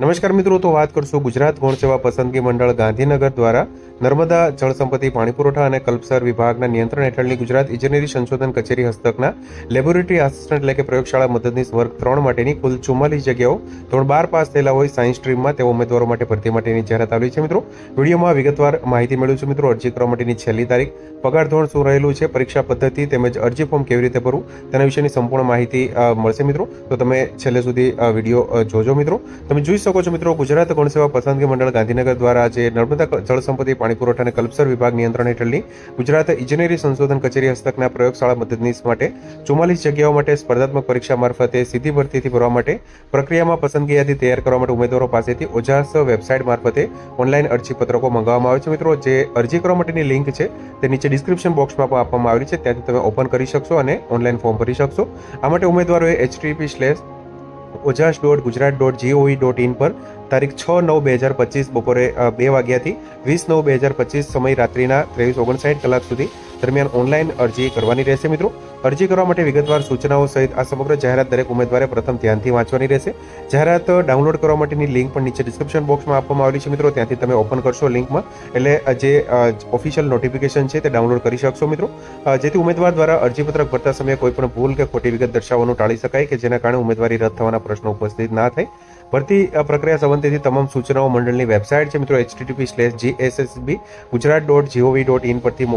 નમસ્કાર મિત્રો, તો વાત કરશું ગુજરાત ગૌણ સેવા પસંદગી મંડળ ગાંધીનગર દ્વારા નર્મદા જળ સંપત્તિ, પાણી પુરવઠા અને કલ્પસર વિભાગના નિયંત્રણ હેઠળની ગુજરાત ઇજનેરી સંશોધન કચેરી હસ્તકના લેબોરેટરી આસિસ્ટન્ટ એટલે કે પ્રયોગશાળા મદદનીશ વર્ગ ત્રણ માટેની કુલ ચુમ્માલીસ જગ્યાઓ ધોરણ બાર પાસ થયેલા હોય સાયન્સ સ્ટ્રીમમાં તેઓ ઉમેદવારો માટે ભરતી માટેની જાહેરાત આવી છે મિત્રો. વિડીયોમાં વિગતવાર માહિતી મેળવું છું મિત્રો. અરજી કરવા માટેની છેલ્લી તારીખ, પગાર ધોરણ શું રહેલું છે, પરીક્ષા પદ્ધતિ તેમજ અરજી ફોર્મ કેવી રીતે ભરવું, તેના વિશેની સંપૂર્ણ માહિતી મળશે મિત્રો. તો તમે છેલ્લે સુધી વીડિયો જોજો મિત્રો. તમે જોઈ શકો છો મિત્રો, ગુજરાત ગૌણ સેવા પસંદગી મંડળ ગાંધીનગર દ્વારા જે નર્મદા જળ સંપત્તિ, પાણી પુરવઠા અને કલ્પસર વિભાગ નિયંત્રણ હેઠળની ગુજરાત ઇજનેરી સંશોધન કચેરી હસ્તકના પ્રયોગશાળા મદદનીશ માટે ચુમ્માલીસ જગ્યાઓ માટે સ્પર્ધાત્મક પરીક્ષા મારફતે સીધી ભરતીથી ભરવા માટે પ્રક્રિયામાં પસંદગી યાદી તૈયાર કરવા માટે ઉમેદવારો પાસેથી ઓજાસ વેબસાઇટ મારફતે ઓનલાઈન અરજી પત્રકો મંગાવવામાં આવે છે. મિત્રો, જે અરજી કરવા માટેની લિંક છે, તે નીચે ડિસ્ક્રિપ્શન બોક્સમાં પણ આપવામાં આવેલી છે. ત્યાંથી તમે ઓપન કરી શકશો અને ઓનલાઈન ફોર્મ ભરી શકશો. આ માટે ઉમેદવારોએ HTTP slash Ojas dot Gujarat dot GOV dot in પર તારીખ છ નવ બે હજાર પચીસ બપોરે બે વાગ્યાથી વીસ નવ બે હજાર પચીસ સમય રાત્રિના ત્રેવીસ ઓગણસાઠ કલાક સુધી દરમિયાન ઓનલાઈન અરજી કરવાની રહેશે મિત્રો. અરજી કરવા માટે વિગતવાર સૂચનાઓ સહિત આ સમગ્ર જાહેરાત દરેક ઉમેદવારે પ્રથમ ધ્યાનથી વાંચવાની રહેશે. જાહેરાત ડાઉનલોડ કરવા માટેની લિંક પણ નીચે ડિસ્ક્રિપ્શન બોક્સમાં આપવામાં આવેલી છે મિત્રો. ત્યાંથી તમે ઓપન કરશો લિંકમાં. એટલે જે ઓફિશિયલ નોટિફિકેશન છે તે ડાઉનલોડ કરી શકશો મિત્રો. જેથી ઉમેદવાર દ્વારા અરજીપત્રક ભરતા સમયે કોઈ પણ ભૂલ કે ખોટી વિગત દર્શાવવાનું ટાળી શકાય કે જેના કારણે ઉમેદવારી રદ થવાના પ્રશ્નો ઉપસ્થિત ના થાય. ભરતી પ્રક્રિયા સંબંધિત તમામ સૂચનાઓ મંડળની વેબસાઇટ છે. મિત્રો HTTP slash GSSB Gujarat dot GOV dot in પરથી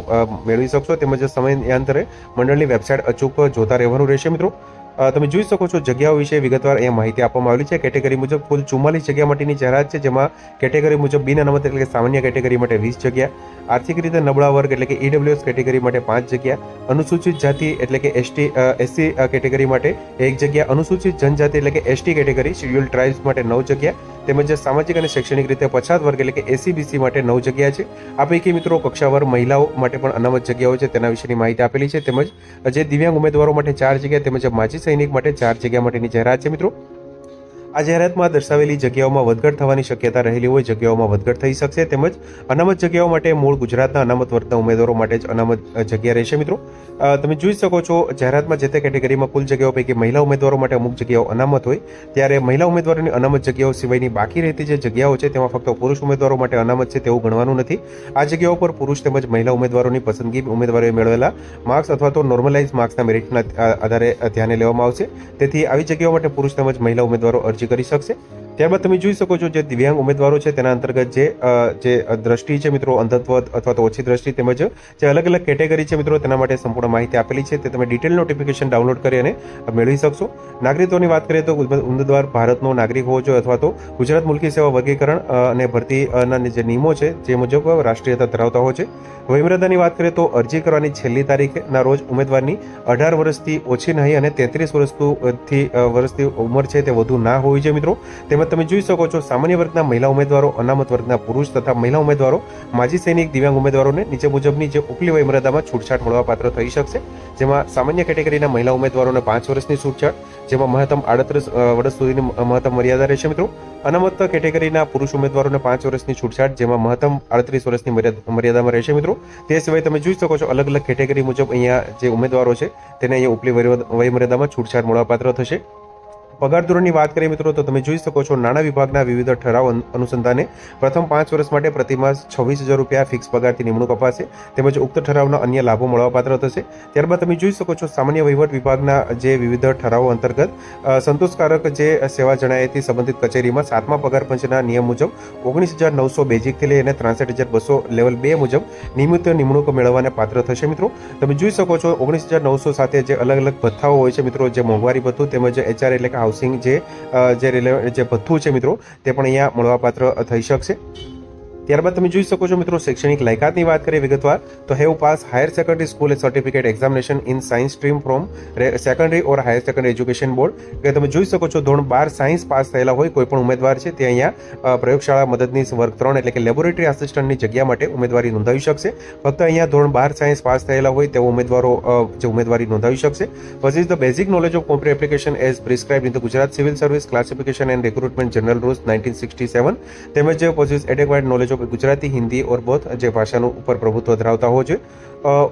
મેળવી શકશો. તેમજ સમયાંતરે મંડળની વેબસાઇટ અચૂક જોતા રહેવાનું રહેશે, મિત્રો. તમે જોઈ શકો છો જગ્યાઓ વિશે વિગતવાર અહીંયા માહિતી આપવામાં આવેલી છે. કેટેગરી મુજબ કુલ ચુમ્માલીસ જગ્યા માટેની જાહેરાત છે, જેમાં કેટેગરી મુજબ બિન અનામત એટલે કે સામાન્ય કેટેગરી માટે વીસ જગ્યા, આર્થિક રીતે નબળા વર્ગ એટલે કે ઈડબ્લ્યુએસ કેટેગરી માટે પાંચ જગ્યા, અનુસૂચિત જાતિ એટલે કે એસટી એસસી કેટેગરી માટે એક જગ્યા, અનુસૂચિત જનજાતિ એટલે કે એસટી કેટેગરી શેડ્યુલ ટ્રાઇબ્સ માટે નવ જગ્યા, તેમજ સામાજિક અને શૈક્ષણિક રીતે પછાત વર્ગ એટલે કે એસીબીસી માટે નવ જગ્યા છે. આ પૈકી મિત્રો કક્ષાવર મહિલાઓ માટે પણ અનામત જગ્યાઓ છે, તેના વિશેની માહિતી આપેલી છે. તેમજ જે દિવ્યાંગ ઉમેદવારો માટે ચાર જગ્યા, તેમજ માજી સૈનિક માટે ચાર જગ્યા માટેની જાહેરાત છે મિત્રો. આ જાહેરાતમાં દર્શાવેલી જગ્યાઓમાં વધઘટ થવાની શક્યતા રહેલી હોય, જગ્યાઓમાં વધઘટ થઈ શકશે તેમજ અનામત જગ્યાઓ માટે મૂળ ગુજરાતના અનામત વર્ગના ઉમેદવારો માટે જ અનામત જગ્યા રહેશે. મિત્રો તમે જોઈ શકો છો, જાહેરાતમાં જે તે કેટેગરીમાં કુલ જગ્યાઓ પૈકી મહિલા ઉમેદવારો માટે અમુક જગ્યાઓ અનામત હોય, ત્યારે મહિલા ઉમેદવારોની અનામત જગ્યાઓ સિવાયની બાકી રહેતી જે જગ્યાઓ છે, તેમાં ફક્ત પુરુષ ઉમેદવારો માટે અનામત છે તેવું ગણવાનું નથી. આ જગ્યાઓ પર પુરુષ તેમજ મહિલા ઉમેદવારોની પસંદગી ઉમેદવારોએ મેળવેલા માર્ક્સ અથવા તો નોર્મલાઇઝ માર્ક્સના મેરિટના આધારે ધ્યાને લેવામાં આવશે. તેથી આવી જગ્યાઓ માટે પુરુષ તેમજ મહિલા ઉમેદવારો અરજી કરી શકશે. ત્યારબાદ તમે જોઈ શકો છો જે દિવ્યાંગ ઉમેદવારો છે, તેના અંતર્ગત જે જે દ્રષ્ટિ છે મિત્રો, અંધત્વ અથવા તો ઓછી દ્રષ્ટિ તેમજ જે અલગ અલગ કેટેગરી છે મિત્રો, તેના માટે સંપૂર્ણ માહિતી આપેલી છે, તે તમે ડિટેલ નોટિફિકેશન ડાઉનલોડ કરી અને મેળવી શકશો. નાગરિકોની વાત કરીએ તો ઉમેદવાર ભારતનો નાગરિક હોવો જોઈએ અથવા તો ગુજરાત મુલકી સેવા વર્ગીકરણ અને ભરતીના જે નિયમો છે, જે મુજબ રાષ્ટ્રીયતા ધરાવતા હોય છે. વયમર્યાદાની વાત કરીએ તો અરજી કરવાની છેલ્લી તારીખના રોજ ઉમેદવારની અઢાર વર્ષથી ઓછી નહીં અને તેત્રીસ વર્ષથી વર્ષથી ઉંમર છે તે વધુ ના હોવી જોઈએ મિત્રો. તેમજ તમે જોઈ શકો છો, સામાન્ય વર્ગના મહિલા ઉમેદવારો, અનામત વર્ગના પુરુષ તથા મહિલા ઉમેદવારો, માજી સૈનિક દિવ્યાંગ ઉમેદવારોને નીચે મુજબની જે ઉપલી વયમર્યાદામાં છૂટછાટ મળવાપાત્ર થઈ શકશે. જેમાં સામાન્ય કેટેગરીના મહિલા ઉમેદવારોને પાંચ વર્ષની છૂટછાટ, જેમાં મહત્તમ આડત્રીસ વર્ષ સુધીની મહત્તમ મર્યાદા રહેશે મિત્રો. અનામત કેટેગરીના પુરુષ ઉમેદવારોને પાંચ વર્ષની છૂટછાટ, જેમાં મહત્તમ આડત્રીસ વર્ષની મર્યાદામાં રહેશે મિત્રો. તે સિવાય તમે જોઈ શકો છો, અલગ અલગ કેટેગરી મુજબ અહીંયા જે ઉમેદવારો છે, તેને અહીંયા ઉપલી વય- વયમર્યાદામાં છૂટછાટ મળવાપાત્ર થશે. પગાર ધોરણની વાત કરીએ મિત્રો, તો તમે જોઈ શકો છો નાણાં વિભાગના વિવિધ ઠરાવ અનુસંધાને પ્રથમ પાંચ વર્ષ માટે પ્રતિમાસ છવ્વીસ હજાર રૂપિયા ફિક્સ પગારથી નિમણૂક અપાશે, તેમજ ઉક્ત ઠરાવના અન્ય લાભો મળવાપાત્ર થશે. ત્યારબાદ તમે જોઈ શકો છો સામાન્ય વહીવટ વિભાગના જે વિવિધ ઠરાવો અંતર્ગત સંતોષકારક જે સેવા જણાયથી સંબંધિત કચેરીમાં સાતમા પગાર પંચના નિયમ મુજબ ઓગણીસ હજાર નવસો બેઝિકથી લઈ અને ત્રાસઠ હજાર બસો લેવલ બે મુજબ નિયમિત નિમણૂક મેળવવાને પાત્ર થશે મિત્રો. તમે જોઈ શકો છો ઓગણીસ હજાર નવસો સાથે જે અલગ અલગ ભથ્થાઓ હોય છે મિત્રો, જે મોંઘવારી ભથ્થું તેમજ એચઆર એટલે કે હાઉસિંગ જે જે જે ભથ્થું છે મિત્રો તે પણ અહીંયા મળવાપાત્ર થઈ શકશે. ત્યારબાદ તમે જોઈ શકો છો મિત્રો, શૈક્ષણિક લાયકાતની વાત કરીએ વિગતવાર, તો have pass higher secondary school certificate examination in science stream from secondary or higher secondary education board કે તમે જોઈ શકો છો, ધોરણ બાર સાયન્સ પાસ થયેલા હોય, કોઈ પણ ઉમેદવાર છે, તે અહીંયા પ્રયોગશાળા મદદનીશ વર્ગ ત્રણ એટલે કે લેબોરેટરી આસિસ્ટન્ટની જગ્યા માટે ઉમેદવારી નોંધાવી શકશે. ફક્ત અહીંયા ધોરણ બાર સાયન્સ પાસ થયેલા હોય તેવો ઉમેદવારો જે ઉમેદવારી નોંધાવી શકશે. પછી the basic knowledge of computer application as prescribe in the Gujarat civil service classification and recruitment general rules nineteen sixty seven તેમજ પછી adequate knowledge of Gujarati, Hindi or both જે ભાષાનું ઉપર પ્રભુત્વ ધરાવતા હોવો જોઈએ.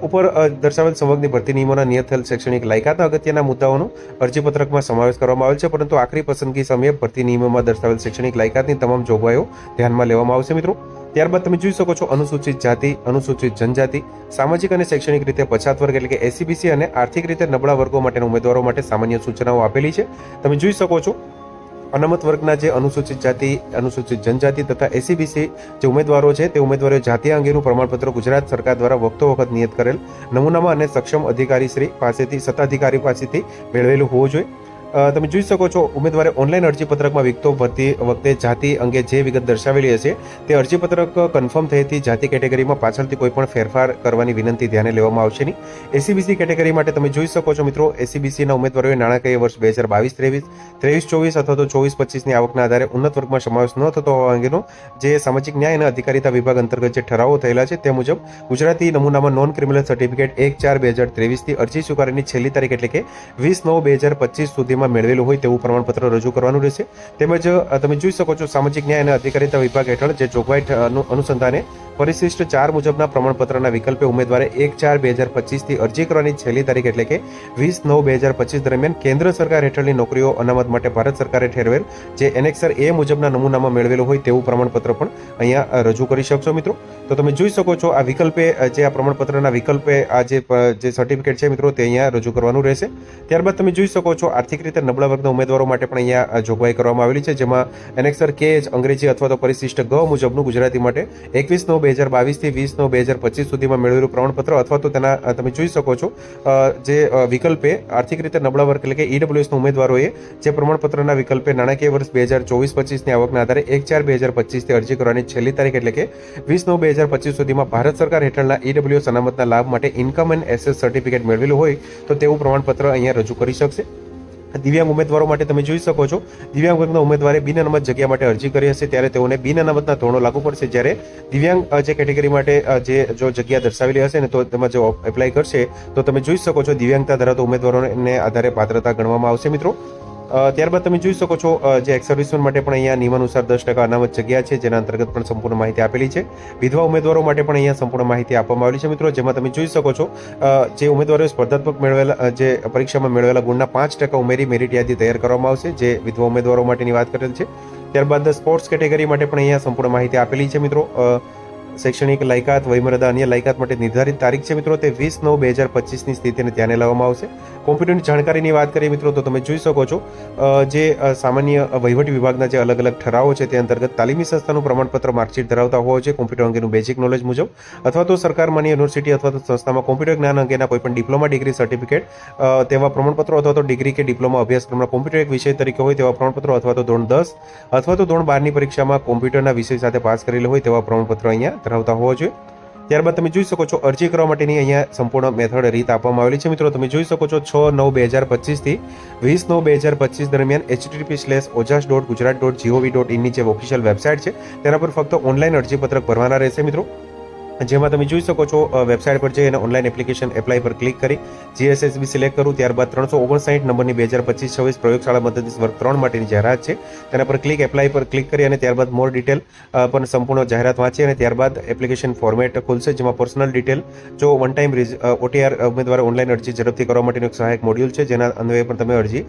ઉપર દર્શાવેલ સંવર્ગની ભરતી નિયમોના નિયત થયેલ શૈક્ષણિક લાયકાતના અગત્યના મુદ્દાઓનો અરજીપત્રકમાં સમાવેશ કરવામાં આવેલ છે, પરંતુ આખરી પસંદગી સમયે ભરતી નિયમોમાં દર્શાવેલ શૈક્ષણિક લાયકાતની તમામ જોગવાઈઓ ધ્યાનમાં લેવામાં આવશે, મિત્રો. ત્યારબાદ તમે જોઈ શકો છો અનુસૂચિત જાતિ, અનુસૂચિત જનજાતિ, સામાજિક અને શૈક્ષણિક રીતે પછાત વર્ગ એટલે કે એસીબીસી અને આર્થિક રીતે નબળા વર્ગો માટેના ઉમેદવારો માટે સામાન્ય સૂચનાઓ આપેલી છે. તમે જોઈ શકો છો અનામત વર્ગના જે અનુસૂચિત જાતિ, અનુસૂચિત જનજાતિ તથા એસીબીસી જે ઉમેદવારો છે, તે ઉમેદવારો જાતિ અંગેનું પ્રમાણપત્ર ગુજરાત સરકાર દ્વારા વખતો વખત નિયત કરેલ નમૂનામાં અને સક્ષમ અધિકારી શ્રી પાસેથી, સત્તાધિકારી પાસેથી મેળવેલું હોવું જોઈએ. તમે જોઈ શકો છો, ઉમેદવારે ઓનલાઈન અરજીપત્રકમાં વિગતો ભરતી વખતે જાતિ અંગે જે વિગત દર્શાવેલી હશે, તે અરજીપત્રક કન્ફર્મ થયેથી જાતિ કેટેગરીમાં પાછળથી કોઈ પણ ફેરફાર કરવાની વિનંતી ધ્યાને લેવામાં આવશે નહીં. એસીબીસી કેટેગરી માટે તમે જોઈ શકો છો મિત્રો એસીબીસીના ઉમેદવારોએ નાણાકીય વર્ષ બે હજાર બાવીસ, ત્રેવીસ ત્રેવીસ, ચોવીસ અથવા તો ચોવીસ, પચીસની આવકના આધારે ઉન્નત વર્ગમાં સમાવેશ ન થતો હોવા અંગેનો જે સામાજિક ન્યાય અને અધિકારીતા વિભાગ અંતર્ગત જે ઠરાવો થયેલા છે, તે મુજબ ગુજરાતી નમૂનામાં નોન ક્રિમિનલ સર્ટિફિકેટ એક ચાર બે હજાર ત્રેવીસથી અરજી સ્વીકારની છેલ્લી તારીખ એટલે કે વીસ નવ બે હજાર પચીસ સુધીમાં મેળવેલું હોય તેવું પ્રમાણપત્ર રજૂ કરવાનું રહેશે. તેમજ તમે જોઈ શકો છો, સામાજિક ન્યાય અને અધિકારીતા વિભાગ હેઠળ જે જોગવાઈ અનુસંધાને પરિશિષ્ટ ચાર મુજબના પ્રમાણપત્રના વિકલ્પે ઉમેદવારે એક ચાર બે હજાર પચીસથી અરજી કરવાની છેલ્લી તારીખ એટલે કે વીસ નવ બે હજાર પચીસ દરમિયાન કેન્દ્ર સરકાર હેઠળની નોકરીઓ અનામત માટે ભારત સરકારે ઠેરવેલ, જે એનેક્સર એ મુજબના નમૂનામાં મેળવેલું હોય તેવું પ્રમાણપત્ર પણ અહીંયા રજૂ કરી શકશો મિત્રો. તો તમે જોઈ શકો છો, આ વિકલ્પે જે આ પ્રમાણપત્રના વિકલ્પે આ જે સર્ટિફિકેટ છે મિત્રો, તે અહીંયા રજૂ કરવાનું રહેશે. ત્યારબાદ તમે જોઈ શકો છો, આર્થિક રીતે નબળા વર્ગના ઉમેદવારો માટે પણ અહીંયા જોગવાઈ કરવામાં આવેલી છે, જેમાં એનેક્સર કે અંગ્રેજી અથવા તો પરિશિષ્ટ ગ મુજબનું ગુજરાતી માટે એકવીસ નવ બે હજાર બાવીસથી વીસ નવ બે હજાર પચીસ સુધીમાં મેળવેલું પ્રમાણપત્ર અથવા તો તેના તમે જોઈ શકો છો જે વિકલ્પે આર્થિક રીતે નબળા વર્ગ એટલે કે ઈડબ્લ્યુએસના ઉમેદવારોએ જે પ્રમાણપત્રના વિકલ્પે નાણાકીય વર્ષ બે હજાર ચોવીસ પચીસની આવકના આધારે એક ચાર બે હજાર પચીસથી અરજી કરવાની છેલ્લી તારીખ એટલે કે વીસ નવ બે હજાર પચીસ સુધીમાં ભારત સરકાર હેઠળના ઈડબ્લ્યુએસ અનામતના લાભ માટે ઇન્કમ એન્ડ એસેસ સર્ટિફિકેટ મેળવેલું હોય તો તેવું પ્રમાણપત્ર અહીંયા રજૂ કરી શકશે. દિવ્યાંગ ઉમેદવારો માટે તમે જોઈ શકો છો. દિવ્યાંગ વર્ગના ઉમેદવારે બિન અનામત જગ્યા માટે અરજી કરી હશે, ત્યારે તેઓને બિન અનામતના ધોરણો લાગુ પડશે. જ્યારે દિવ્યાંગ જે કેટેગરી માટે જે, જો જગ્યા દર્શાવેલી હશે ને, તો તેમાં જો એપ્લાય કરશે, તો તમે જોઈ શકો છો દિવ્યાંગતા ધરાવતા ઉમેદવારોને આધારે પાત્રતા ગણવામાં આવશે મિત્રો. ત્યારબાદ તમે જોઈ શકો છો જે એક્સ સર્વિસમેન માટે પણ અહીંયા નિયમાનુસાર દસ ટકા અનામત જગ્યા છે, જેના અંતર્ગત પણ સંપૂર્ણ માહિતી આપેલી છે. વિધવા ઉમેદવારો માટે પણ અહીંયા સંપૂર્ણ માહિતી આપવામાં આવેલી છે, મિત્રો. જેમાં તમે જોઈ શકો છો જે ઉમેદવારોએ સ્પર્ધાત્મક મેળવેલા જે પરીક્ષામાં મેળવેલા ગુણના પાંચ ટકા ઉમેરી મેરિટ યાદી તૈયાર કરવામાં આવશે, જે વિધવા ઉમેદવારો માટેની વાત કરેલ છે. ત્યારબાદ સ્પોર્ટ્સ કેટેગરી માટે પણ અહીંયા સંપૂર્ણ માહિતી આપેલી છે, મિત્રો. શૈક્ષણિક લાયકાત, વયમર્યાદા અન્ય લાયકાત માટે નિર્ધારિત તારીખ છે મિત્રો, તે વીસ નવ બે હજાર પચીસની સ્થિતિને ધ્યાને લેવામાં આવશે. કોમ્પ્યુટરની જાણકારીની વાત કરીએ મિત્રો, તો તમે જોઈ શકો છો જે સામાન્ય વહીવટ વિભાગના જે અલગ અલગ ઠરાવો છે, તે અંતર્ગત તાલીમી સંસ્થાનું પ્રમાણપત્ર માર્કશીટ ધરાવતા હોય છે કોમ્પ્યુટર અંગેનું બેઝિક નોલેજ મુજબ. અથવા તો સરકાર માન્ય યુનિવર્સિટી અથવા તો સંસ્થામાં કોમ્પ્યુટર જ્ઞાન અંગેના કોઈપણ ડિપ્લોમા ડિગ્રી સર્ટિફિકેટ તેવા પ્રમાણપત્રો અથવા તો ડિગ્રી કે ડિપ્લોમા અભ્યાસક્રમના કોમ્પ્યુટર એક વિષય તરીકે હોય તેવા પ્રમાણપત્રો અથવા તો ધોરણ દસ અથવા તો ધોરણ બારની પરીક્ષામાં કોમ્પ્યુટરના વિષય સાથે પાસ કરેલો હોય તેવા પ્રમાણપત્રો અહીંયા ધરાવતા હોવા જોઈએ. ત્યારબાદ તમે જોઈ શકો છો, અરજી કરવા માટેની અહીંયા સંપૂર્ણ મેથડ રીત આપવામાં આવેલી છે. મિત્રો, તમે જોઈ શકો છો, છ નવ બે હજાર પચીસથી વીસ નવ બે હજાર પચીસ દરમિયાન HTTP slash OJAS dot Gujarat dot GOV dot ઇનની જે ઓફિશિયલ વેબસાઇટ છે, તેના પર ફક્ત ઓનલાઈન અરજીપત્રક ભરવાના રહેશે, મિત્રો. જેમાં તમે જોઈ શકો છો વેબસાઇટ પર જઈ અને ઓનલાઈન એપ્લિકેશન એપ્લાય પર ક્લિક કરી જીએસએસબી સિલેક્ટ કરું, ત્યારબાદ ત્રણસો ઓગણસાઠ નંબરની બે હજાર પચીસ છવ્વીસ પ્રયોગશાળા મદદનીશ વર્ગ ત્રણ માટેની જાહેરાત છે. તેના પર ક્લિક એપ્લાય પર ક્લિક કરી અને ત્યારબાદ મોર ડિટેલ પણ સંપૂર્ણ જાહેરાત વાંચી અને ત્યારબાદ એપ્લિકેશન ફોર્મેટ ખુલશે, જેમાં પર્સનલ ડિટેલ જો વન ટાઈમ ઓટીઆર ઉમેદવારે ઓનલાઈન અરજી ઝડપથી કરવા માટેનું એક સહાયક મોડ્યુલ છે, જેના અન્વયે પણ તમે અરજી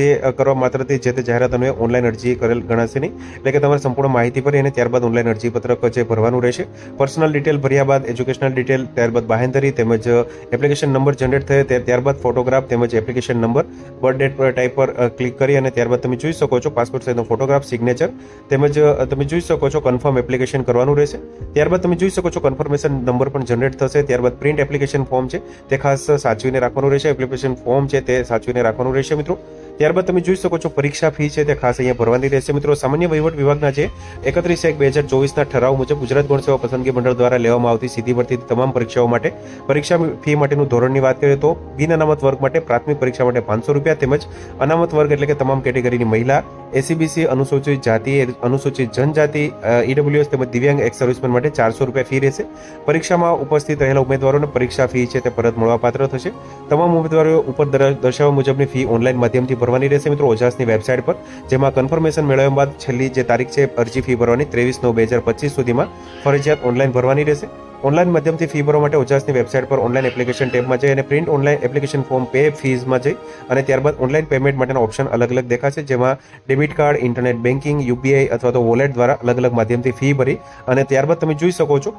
જે કરવા માત્રથી જે તે જાહેરાત અન્વયે ઓનલાઈન અરજી કરેલ ગણાશે નહીં. એટલે કે તમારે સંપૂર્ણ માહિતી ભરી અને ત્યારબાદ ઓનલાઈન અરજી પત્રક જે ભરવાનું રહેશે પર્સનલ ડિટેલ ભર્યા બાદ એજ્યુકેશનલ ડિટેલ ત્યારબાદ બાહેંધરી તેમજ એપ્લિકેશન નંબર જનરેટ થયો ત્યારબાદ ફોટોગ્રાફ તેમજ application number birth date type પર ક્લિક કરી અને ત્યારબાદ તમે જોઈ શકો છો પાસપોર્ટ સાઇઝનો ફોટોગ્રાફ સિગ્નેચર તેમજ તમે જોઈ શકો છો કન્ફર્મ એપ્લિકેશન કરવાનું રહેશે. ત્યારબાદ તમે જોઈ શકો છો કન્ફર્મેશન નંબર પણ જનરેટ થશે. ત્યારબાદ પ્રિન્ટ એપ્લિકેશન ફોર્મ છે તે ખાસ સાચવીને રાખવાનું રહેશે. એપ્લિકેશન ફોર્મ છે તે સાચવીને રાખવાનું રહેશે મિત્રો. ત્યારબાદ તમે જોઈ શકો છો પરીક્ષા ફી છે તે ખાસ અહીંયા ભરવાની રહેશે. મિત્રો, સામાન્ય વહીવટ વિભાગના છે એકત્રીસ એક બે હજાર ચોવીસના ઠરાવ મુજબ ગુજરાત ગૌણ સેવા પસંદગી મંડળ દ્વારા લેવામાં આવતી સીધી ભરતી તમામ પરીક્ષાઓ માટે, પરીક્ષા ફી માટેનું ધોરણની વાત કરીએ તો બિન અનામત વર્ગ માટે પ્રાથમિક પરીક્ષા માટે પાંચસો રૂપિયા તેમજ અનામત વર્ગ એટલે કે તમામ કેટેગરીની મહિલા એસીબીસી અનુસૂચિત જાતિ, અનુસૂચિત જનજાતિ ઈડબ્લ્યુએસ તેમજ દિવ્યાંગ એક્સ સર્વિસમેન માટે ચારસો રૂપિયા ફી રહેશે. પરીક્ષામાં ઉપસ્થિત રહેલા ઉમેદવારોને પરીક્ષા ફી છે તે પરત મળવાપાત્ર થશે. તમામ ઉમેદવારો ઉપર દર- દર્શાવ્યા મુજબની ફી ઓનલાઈન માધ્યમથી ભરવાની રહેશે મિત્રો ઓજાસની વેબસાઇટ પર, જેમાં કન્ફર્મેશન મેળવ્યા બાદ છેલ્લી જે તારીખ છે અરજી ફી ભરવાની, ત્રેવીસ નવ બે હજાર પચીસ સુધીમાં ફરજિયાત ઓનલાઈન ભરવાની રહેશે. ઓનલાઈન માધ્યમથી ફી ભરવા માટે ઓજાસની વેબસાઇટ પર ઓનલાઈન એપ્લિકેશન ટેબમાં જઈ અને print online application form pay ફીઝમાં જઈ અને ત્યારબાદ ઓનલાઈન પેમેન્ટ માટેના ઓપ્શન અલગ અલગ દેખાશે, જેમાં debit card internet banking UPI અથવા તો વોલેટ દ્વારા અલગ અલગ માધ્યમથી ફી ભરી અને ત્યારબાદ તમે જોઈ શકો છો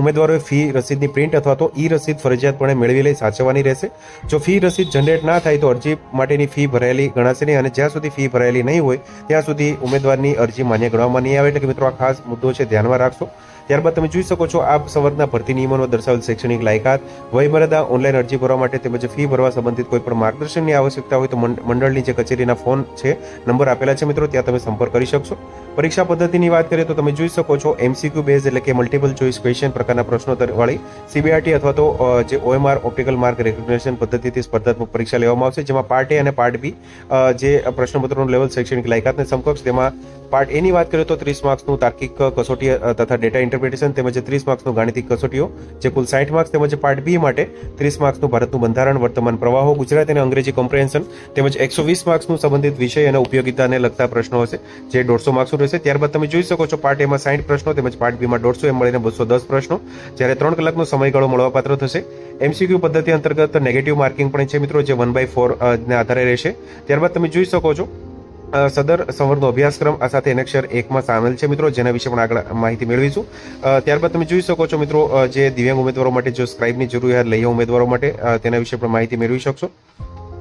ઉમેદવારોએ ફી રસીદની પ્રિન્ટ અથવા તો ઈ રસીદ ફરજિયાતપણે મેળવી લઈ સાચવવાની રહેશે. જો ફી રસીદ જનરેટ ના થાય તો અરજી માટેની ફી ભરાયેલી ગણાશે નહીં અને જ્યાં સુધી ફી ભરાયેલી નહીં હોય, ત્યાં સુધી ઉમેદવારની અરજી માન્ય ગણવામાં નહીં આવે. એટલે કે મિત્રો, આ ખાસ મુદ્દો છે, ધ્યાનમાં રાખશો. ત્યારબાદ તમે જોઈ શકો છો, આ સંવર્ગના ભરતી નિયમોમાં દર્શાવેલ શૈક્ષણિક લાયકાત, વયમર્યાદા ઓનલાઈન અરજી ભરવા માટે તેમજ ફી ભરવા સંબંધિત કોઈ પણ માર્ગદર્શનની આવશ્યકતા હોય તો મંડ- મંડળની જે કચેરીના ફોન છે, નંબર આપેલા છે મિત્રો, ત્યાં તમે સંપર્ક કરી શકશો. પરીક્ષા પદ્ધતિની વાત કરીએ તો તમે જોઈ શકો છો, એમસીક્યુ બેઝ એટલે કે મલ્ટિપલ ચોઇસ ક્વેશ્ચન પ્રકારના પ્રશ્નો વાળી સીબીઆરટી અથવા તો જે ઓએમઆર ઓપ્ટિકલ માર્ક રેકોગ્નેશન પદ્ધતિથી સ્પર્ધાત્મક પરીક્ષા લેવામાં આવશે, જેમાં પાર્ટ એ અને પાર્ટ બી જે પ્રશ્નપત્રોનું લેવલ શૈક્ષણિક લાયકાતને સમકક્ષ, તેમાં પાર્ટ એની વાત કરીએ તો ત્રીસ માર્ક્સનું તાર્કિક કસોટી તથા ડેટા ઇન્ટરપ્રિટેશન તેમજ ત્રીસ માર્ક્સનું ગાણિતિક કસોટીઓ, જે કુલ સાઠ માર્ક્સ તેમજ પાર્ટ બી માટે ત્રીસ માર્ક્સનું ભારતનું બંધારણ, વર્તમાન પ્રવાહો, ગુજરાત અને અંગ્રેજી કોમ્પ્રિહેન્શન તેમજ એકસો વીસ માર્ક્સનું સંબંધિત વિષય અને ઉપયોગિતાને લગતા પ્રશ્નો હશે, જે દોઢસો માર્ક્સનું રહેશે. ત્યારબાદ તમે જોઈ શકો છો પાર્ટ એમાં સાઠ પ્રશ્નો તેમજ પાર્ટ બીમાં દોઢસો એમ મળીને બસો દસ પ્રશ્નો. જ્યારે ત્રણ કલાકનો સમયગાળો મળવાપાત્ર થશે. એમસીક્યુ પદ્ધતિ અંતર્ગત નેગેટિવ માર્કિંગ પણ છે મિત્રો, જે વન બાય ફોરના આધારે રહેશે. ત્યારબાદ તમે જોઈ શકો છો સદર સંવર્ધનો અભ્યાસક્રમ આ સાથે એનેક્ષર એકમાં સામેલ છે. મિત્રો, જેના વિશે પણ આગળ માહિતી મેળવીશું. ત્યારબાદ તમે જોઈ શકો છો મિત્રો જે દિવ્યાંગ ઉમેદવારો માટે, જો સ્ક્રાઇબની જરૂરિયાત લઈએ ઉમેદવારો માટે તેના વિશે પણ માહિતી મેળવી શકશો.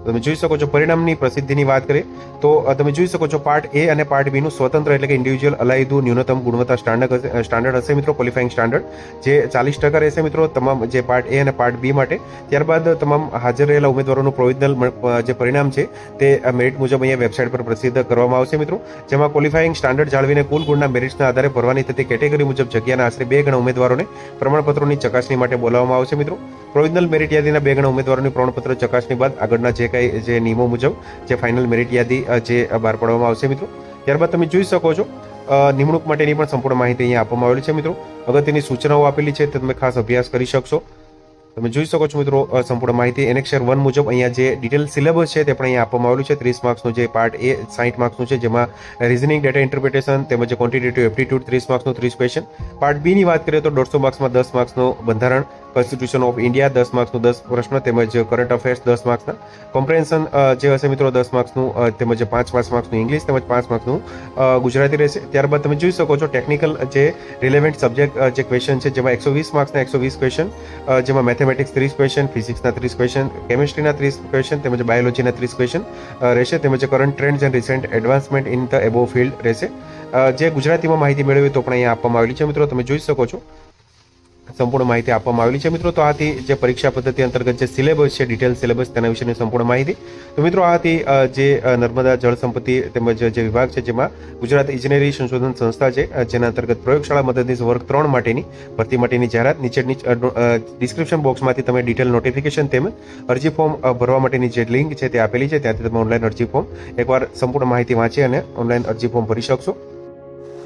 તમે જોઈ શકો છો પરિણામની પ્રસિદ્ધિની વાત કરીએ તો તમે જોઈ શકો છો પાર્ટ એ અને પાર્ટ બીનું સ્વતંત્ર એટલે કે ઇન્ડિવિજ્યુઅલ અલાયદું ન્યૂનતમ ગુણવત્તા સ્ટાન્ડર્ડ સ્ટાન્ડર્ડ હશે મિત્રો ક્વોલિફાઇંગ સ્ટાન્ડર્ડ જે ચાલીસ ટકા રહેશે મિત્રો, તમામ જે પાર્ટ એ અને પાર્ટ બી માટે. ત્યારબાદ તમામ હાજર રહેલા ઉમેદવારોનું પ્રોવિઝનલ જે પરિણામ છે તે મેરિટ મુજબ અહીંયા વેબસાઇટ પર પ્રસિદ્ધ કરવામાં આવશે મિત્રો. જેમાં ક્વોલિફાઇંગ સ્ટાન્ડર્ડ જાળવીને કુલ ગુણના મેરિટ્સના આધારે ભરવાની થતી કેટેગરી મુજબ જગ્યાના આશરે બે ગણા ઉમેદવારોને પ્રમાણપત્રોની ચકાસણી માટે બોલાવવામાં આવશે મિત્રો. પ્રોવિઝનલ મેરિટ યાદીના બે ગણા ઉમેદવારોની પ્રમાણપત્ર ચકાસણી બાદ આગળના જે કંઈ જે નિયમો મુજબ જે ફાઇનલ મેરિટ યાદી જે બહાર પાડવામાં આવશે મિત્રો. ત્યારબાદ તમે જોઈ શકો છો નિમણૂક માટેની પણ સંપૂર્ણ માહિતી અહીંયા આપવામાં આવેલી છે મિત્રો. અગત્યની સૂચનાઓ આપેલી છે તે તમે ખાસ અભ્યાસ કરી શકશો. તમે જોઈ શકો છો મિત્રો સંપૂર્ણ માહિતી. એનેક્ષર વન મુજબ અહીંયા જે ડિટેલ સિલેબસ છે તે પણ અહીંયા આપવામાં આવેલું છે. ત્રીસ માર્ક્સનું જે પાર્ટ એ સાઠ માર્ક્સનું છે, જેમાં રિઝનિંગ ડેટા ઇન્ટરપ્રિટેશન તેમજ ક્વોન્ટિટેટિવ એપ્ટિટ્યૂડ ત્રીસ માર્ક્સનું, ત્રીસ ક્વેશ્ચન પાર્ટ બીની વાત કરીએ તો દોઢસો માર્ક્સમાં દસ માર્ક્સનું બંધારણ કોન્સ્ટિટ્યુશન ઓફ ઇન્ડિયા દસ માર્ક્સનું, દસ પ્રશ્ન તેમજ કરંટ અફેર્સ દસ માર્ક્સના. કોમ્પ્રેન્શન જે હશે મિત્રો દસ માર્ક્સનું તેમજ પાંચ પાંચ માર્ક્સનું ઇંગ્લિશ તેમજ પાંચ માર્ક્સનું ગુજરાતી રહેશે. ત્યારબાદ તમે જોઈ શકો છો ટેકનિકલ જે રિલેવન્ટ સબ્જેક્ટ જે ક્વેશ્ચન છે, જેમાં એકસો વીસ માર્ક્સના એકસો વીસ ક્વેશ્ચન જેમાં મેથેમેટિક્સ ત્રીસ ક્વેશ્ચન ફિઝિક્સના ત્રીસ ક્વેશ્ચન કેમિસ્ટ્રીના ત્રીસ ક્વેશ્ચન તેમજ બાયોલોજીના ત્રીસ ક્વેશ્ચન રહેશે. તેમજ current trends and recent advancement in the above field રહેશે. જે ગુજરાતીમાં માહિતી મેળવી તો પણ અહીંયા આપવામાં આવેલી છે. મિત્રો, તમે જોઈ શકો છો. સંપૂર્ણ માહિતી આપવામાં આવેલી છે. મિત્રો, તો આ હતી જે પરીક્ષા પદ્ધતિ અંતર્ગત જે સિલેબસ છે ડિટેલ સિલેબસ, તેના વિશેની સંપૂર્ણ માહિતી. તો મિત્રો આ હતી જે નર્મદા જળ સંપત્તિ તેમજ જે વિભાગ છે, જેમાં ગુજરાત ઇજનેરી સંશોધન સંસ્થા છે જેના અંતર્ગત પ્રયોગશાળા મદદનીશ વર્ગ ત્રણ માટેની ભરતી માટેની જાહેરાત નીચેની ડિસ્ક્રિપ્શન બોક્સમાંથી તમે ડિટેલ નોટિફિકેશન તેમજ અરજી ફોર્મ ભરવા માટેની જે લિંક છે તે આપેલી છે. ત્યાંથી તમે ઓનલાઈન અરજી ફોર્મ એકવાર સંપૂર્ણ માહિતી વાંચી અને ઓનલાઈન અરજી ફોર્મ ભરી શકશો.